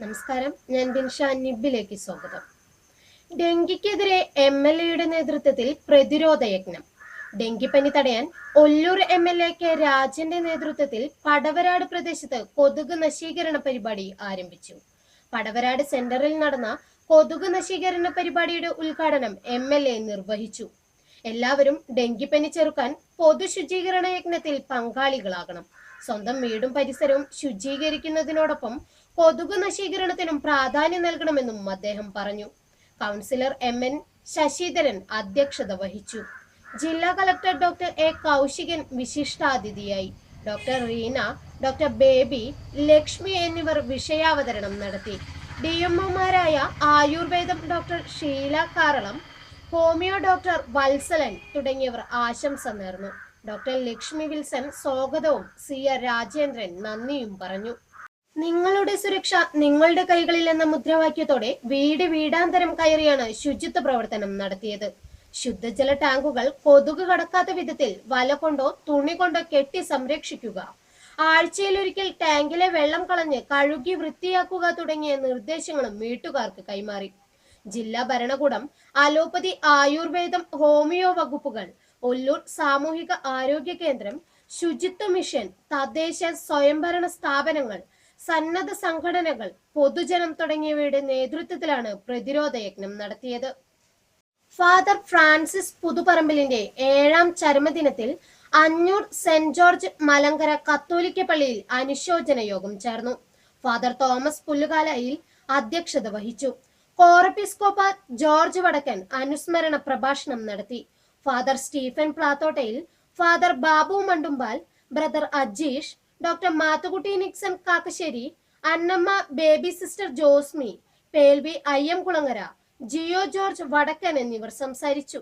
നമസ്കാരം. ഞാൻ ബിൻഷ നിബിലേക്ക് സ്വാഗതം. ഡെങ്കിക്കെതിരെ എം എൽ എയുടെ നേതൃത്വത്തിൽ പ്രതിരോധ യജ്ഞം. ഡെങ്കിപ്പനി തടയാൻ Ollur M L A K രാജന്റെ നേതൃത്വത്തിൽ പടവരാട് പ്രദേശത്ത് കൊതുക് നശീകരണ പരിപാടി ആരംഭിച്ചു. പടവരാട് സെന്ററിൽ നടന്ന കൊതുക് നശീകരണ പരിപാടിയുടെ ഉദ്ഘാടനം എ നിർവഹിച്ചു. എല്ലാവരും ഡെങ്കിപ്പനി ചെറുക്കാൻ പൊതു ശുചീകരണ യജ്ഞത്തിൽ പങ്കാളികളാകണം. സ്വന്തം വീടും പരിസരവും ശുചീകരിക്കുന്നതിനോടൊപ്പം കൊതുക് നശീകരണത്തിനും പ്രാധാന്യം നൽകണമെന്നും അദ്ദേഹം പറഞ്ഞു. കൗൺസിലർ എം എൻ ശശിധരൻ അധ്യക്ഷത വഹിച്ചു. ജില്ലാ കളക്ടർ ഡോക്ടർ എ കൗശികൻ വിശിഷ്ടാതിഥിയായി. ഡോക്ടർ റീന ഡോക്ടർ ബേബി ലക്ഷ്മി എന്നിവർ വിഷയാവതരണം നടത്തി. ഡി എംഒമാരായ ആയുർവേദം doctor Sheela Karalam homeo doctor Vatsalan തുടങ്ങിയവർ ആശംസ നേർന്നു. ഡോക്ടർ ലക്ഷ്മി വിൽസൺ സ്വാഗതവും സി രാജേന്ദ്രൻ നന്ദിയും പറഞ്ഞു. നിങ്ങളുടെ സുരക്ഷ നിങ്ങളുടെ കൈകളിൽ എന്ന മുദ്രാവാക്യത്തോടെ വീട് വീടാന്തരം കയറിയാണ് ശുചിത്വ പ്രവർത്തനം നടത്തിയത്. ശുദ്ധജല ടാങ്കുകൾ കൊതുക് കടക്കാത്ത വിധത്തിൽ വല കൊണ്ടോ തുണി കൊണ്ടോ കെട്ടി സംരക്ഷിക്കുക. ആഴ്ചയിലൊരിക്കൽ ടാങ്കിലെ വെള്ളം കളഞ്ഞ് കഴുകി വൃത്തിയാക്കുക തുടങ്ങിയ നിർദ്ദേശങ്ങളും വീട്ടുകാർക്ക് കൈമാറി. ജില്ലാ ഭരണകൂടം അലോപ്പതി ആയുർവേദം ഹോമിയോ വകുപ്പുകൾ ഒല്ലൂർ സാമൂഹിക ആരോഗ്യ കേന്ദ്രം ശുചിത്വ മിഷൻ തദ്ദേശ സ്വയംഭരണ സ്ഥാപനങ്ങൾ സന്നദ്ധ സംഘടനകൾ പൊതുജനം തുടങ്ങിയവയുടെ നേതൃത്വത്തിലാണ് പ്രതിരോധ യജ്ഞം നടത്തിയത്. ഫാദർ ഫ്രാൻസിസ് പുതുപറമ്പിലിന്റെ ഏഴാം ചരമദിനത്തിൽ അഞ്ഞൂർ സെന്റ് ജോർജ് മലങ്കര കത്തോലിക്ക പള്ളിയിൽ അനുശോചന യോഗം ചേർന്നു. ഫാദർ തോമസ് പുല്ലുകാലയിൽ അധ്യക്ഷത വഹിച്ചു. കോറപ്പിസ്കോപ്പ ജോർജ് വടക്കൻ അനുസ്മരണ പ്രഭാഷണം നടത്തി. Father Stephen Plathottayil father Babu Mandumpal brother Ajeesh doctor Mathukutty Nixon Kakkassery Annamma Baby sister Josmi പേൽവി അയ്യം Kulangara Jio George Vadakkan എന്നിവർ സംസാരിച്ചു.